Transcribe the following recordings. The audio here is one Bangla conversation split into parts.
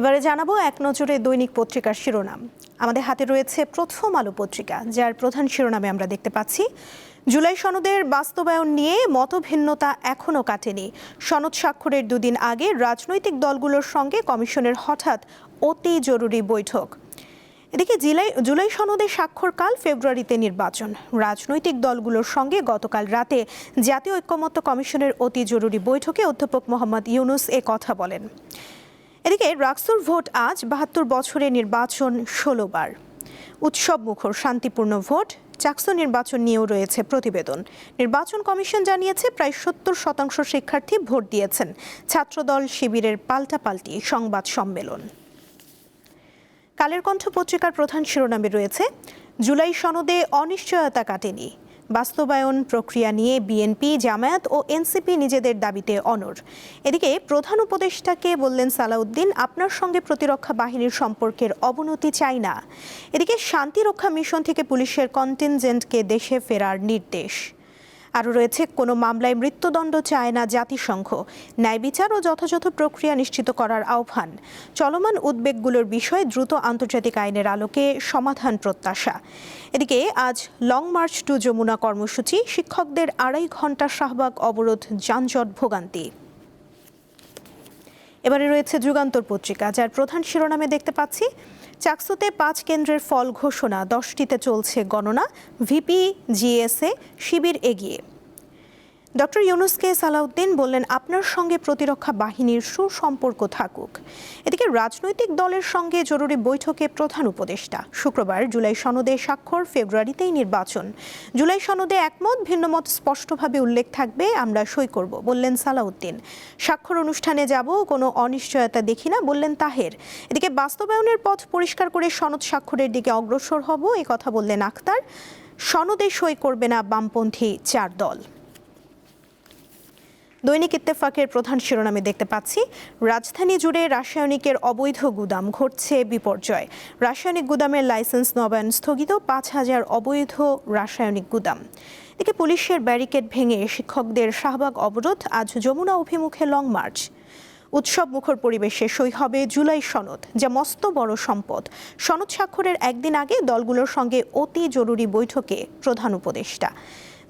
এবারে জানাব এক নজরে দৈনিক পত্রিকার শিরোনাম। আমাদের হাতে রয়েছে প্রথম আলো পত্রিকা, যার প্রধান শিরোনামে আমরা দেখতে পাচ্ছি, জুলাই সনদের বাস্তবায়ন নিয়ে মতভিন্নতা এখনও কাটেনি। সনদ স্বাক্ষরের দুদিন আগে রাজনৈতিক দলগুলোর সঙ্গে কমিশনের হঠাৎ অতি জরুরি বৈঠক। এদিকে জুলাই জুলাই সনদে স্বাক্ষরকাল ফেব্রুয়ারিতে নির্বাচন। রাজনৈতিক দলগুলোর সঙ্গে গতকাল রাতে জাতীয় ঐক্যমত্য কমিশনের অতি জরুরি বৈঠকে অধ্যাপক মোহাম্মদ ইউনুস এ কথা বলেন। এদিকে রাকসুর ভোট আজ বাহাত্তর বছরে নির্বাচন ষোলোবার। উৎসব মুখর শান্তিপূর্ণ ভোট, চাকসু নির্বাচন নিয়েও রয়েছে প্রতিবেদন। নির্বাচন কমিশন জানিয়েছে প্রায় সত্তর শতাংশ শিক্ষার্থী ভোট দিয়েছেন। ছাত্রদল শিবিরের পাল্টাপাল্টি সংবাদ সম্মেলন। কালের কণ্ঠ পত্রিকার প্রধান শিরোনামে রয়েছে, জুলাই সনদে অনিশ্চয়তা কাটেনি। বাস্তবায়ন প্রক্রিয়া নিয়ে বিএনপি, জামায়াত ও এনসিপি নিজেদের দাবিতে অনর এদিকে প্রধান উপদেষ্টাকে বললেন সালাউদ্দিন, আপনার সঙ্গে প্রতিরক্ষা বাহিনীর সম্পর্কের অবনতি চাই না। এদিকে শান্তিরক্ষা মিশন থেকে পুলিশের কন্টিনজেন্টকে দেশে ফেরার নির্দেশ। আরও রয়েছে, কোনো মামলায় মৃত্যুদণ্ড চায় না জাতিসংঘ। ন্যায় বিচার ও যথাযথ প্রক্রিয়া নিশ্চিত করার আহ্বান। চলমান উদ্বেগগুলোর বিষয়ে দ্রুত আন্তর্জাতিক আইনের আলোকে সমাধান প্রত্যাশা। এদিকে, আজ লং মার্চ টু যমুনা কর্মসূচি, শিক্ষকদের আড়াই ঘণ্টা শাহবাগ অবরোধ, যানজট ভোগান্তি। এবারে রয়েছে যুগান্তর পত্রিকা, যার প্রধান শিরোনামে দেখতে পাচ্ছি চাকসুতে পাঁচ কেন্দ্রের ফল ঘোষণা দশটিতে চলছে গণনা ভিপি জিএসএ শিবির এগিয়ে। ডক্টর ইউনুসকে সালাউদ্দিন বললেন, আপনার সঙ্গে প্রতিরক্ষা বাহিনীর সুসম্পর্ক থাকুক। এদিকে রাজনৈতিক দলের সঙ্গে জরুরি বৈঠকে প্রধান উপদেষ্টা। শুক্রবার জুলাই সনদে স্বাক্ষর, ফেব্রুয়ারিতেই নির্বাচন। জুলাই সনদে একমত, ভিন্নমত স্পষ্টভাবে উল্লেখ থাকবে, আমরা সই করব, বললেন সালাউদ্দিন। স্বাক্ষর অনুষ্ঠানে যাব, কোনো অনিশ্চয়তা দেখি না, বললেন তাহের। এদিকে বাস্তবায়নের পথ পরিষ্কার করে সনদ স্বাক্ষরের দিকে অগ্রসর হব কথা বললেন আক্তার সনদে সই করবে না বামপন্থী চার দল। দৈনিক ইত্তেফাকের প্রধান শিরোনামে দেখতে পাচ্ছি, রাজধানী জুড়ে রাসায়নিকের অবৈধ গুদাম ঘটছে বিপর্যয়। রাসায়নিক গুদামের লাইসেন্স নবায়ন স্থগিত পাঁচ হাজার অবৈধ রাসায়নিক গুদাম। এদিকে পুলিশের ব্যারিকেড ভেঙে শিক্ষকদের শাহবাগ অবরোধ, আজ যমুনা অভিমুখে লং মার্চ। উৎসব মুখর পরিবেশে সই হবে জুলাই সনদ, যা মস্ত বড় সম্পদ। সনদ স্বাক্ষরের একদিন আগে দলগুলোর সঙ্গে অতি জরুরি বৈঠকে প্রধান উপদেষ্টা।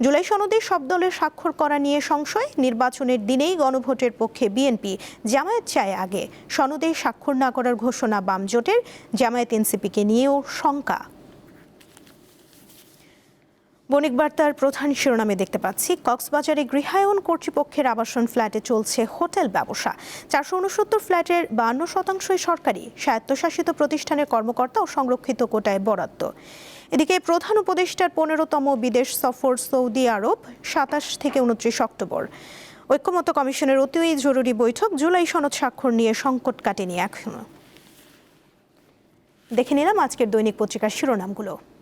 জুলাই সনদে সব দলের স্বাক্ষর করা নিয়ে সংশয়। নির্বাচনের দিনেই গণভোটের পক্ষে বিএনপি জামায়াত চায় আগে। সনদে স্বাক্ষর না করার ঘোষণা বাম জোটের। জামায়াত এনসিপিকে নিয়েও শঙ্কা। বণিক বার্তার প্রধান শিরোনামে দেখতে পাচ্ছি, কক্সবাজারে গৃহায়ন কর্তৃপক্ষের আবাসন ফ্ল্যাটে চলছে হোটেল ব্যবসা। চারশো উনসত্তর ফ্ল্যাটের বান্ন শতাংশই সরকারি। স্বায়ত্তশাসিত প্রতিষ্ঠানের কর্মকর্তা ও সংরক্ষিত কোটায় বরাদ্দ। এদিকে প্রধান উপদেষ্টার পনেরোতম বিদেশ সফর সৌদি আরব, সাতাশ থেকে উনত্রিশ অক্টোবর। ঐক্যমত কমিশনের অতি জরুরি বৈঠক জুলাই সনদ স্বাক্ষর নিয়ে সংকট কাটেনি এখনও। দেখে নিলাম আজকের দৈনিক পত্রিকার শিরোনামগুলো।